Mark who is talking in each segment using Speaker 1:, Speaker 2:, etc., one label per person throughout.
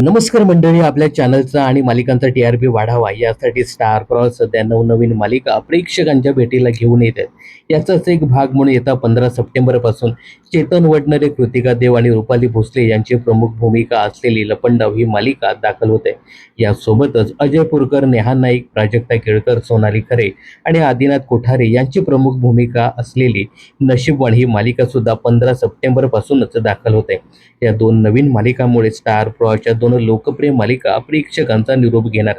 Speaker 1: नमस्कार मंडळी आपल्या चॅनलचा आणि मालिकांचा टी आर पी वाढावा. यासाठी स्टार क्रॉस सध्या नवनवीन मालिका प्रेक्षकांच्या भेटीला घेऊन येत आहेत. याचाच एक भाग म्हणून येत्या पंधरा सप्टेंबरपासून चेतन वडनरे कृतिका देव आणि रुपाली भोसले यांची प्रमुख भूमिका असलेली लपंडाव ही मालिका दाखल होते. यासोबतच अजय पुरकर नेहा नाईक प्राजक्ता केळकर सोनाली खरे आणि आदिनाथ कोठारे यांची प्रमुख भूमिका असलेली नशीबवाण ही मालिका सुद्धा पंधरा सप्टेंबरपासूनच दाखल होते. या दोन नवीन मालिकांमुळे स्टार प्रॉच्या दोन लोकप्रिय मालिका प्रेक्षकांचा निरोप घेणार.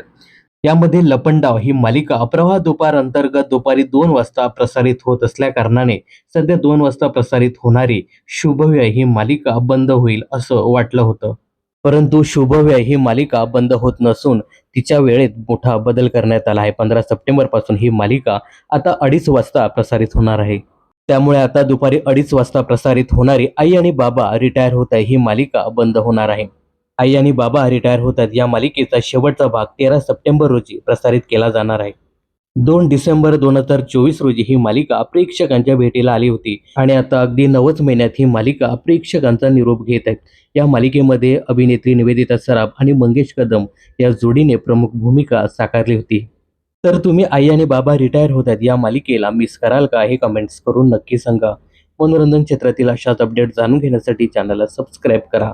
Speaker 1: यामध्ये लपंडाव ही मालिका अप्रवाह दुपार अंतर्गत दुपारी दोन वाजता प्रसारित होत असल्या कारणाने सध्या दोन वाजता प्रसारित होणारी शुभव्यय ही मालिका बंद होईल असं वाटलं होतं. परंतु शुभव्यय ही मालिका बंद होत नसून तिच्या वेळेत मोठा बदल करण्यात आला आहे. पंधरा सप्टेंबरपासून ही मालिका आता अडीच वाजता प्रसारित होणार आहे. त्यामुळे आता दुपारी अडीच वाजता प्रसारित होणारी आई आणि बाबा रिटायर होत आहे. ही मालिका बंद होणार आहे. आई आणि बाबा रिटायर होतात. या मालिकेचा शेवटचा भाग तेरा सप्टेंबर रोजी प्रसारित केला जाणार आहे. दोन डिसेंबर दोन हजार चोवीस रोजी ही मालिका प्रेक्षकांच्या भेटीला आली होती आणि आता अगदी नवच महिन्यात ही मालिका प्रेक्षकांचा निरोप घेत आहेत. या मालिकेमध्ये अभिनेत्री निवेदिता सराफ आणि मंगेश कदम या जोडीने प्रमुख भूमिका साकारली होती. तर तुम्ही आई आणि बाबा रिटायर होतात या मालिकेला मिस कराल का हे कमेंट्स करून नक्की सांगा. मनोरंजन क्षेत्रातील अशाच अपडेट जाणून घेण्यासाठी चॅनलला सबस्क्राईब करा.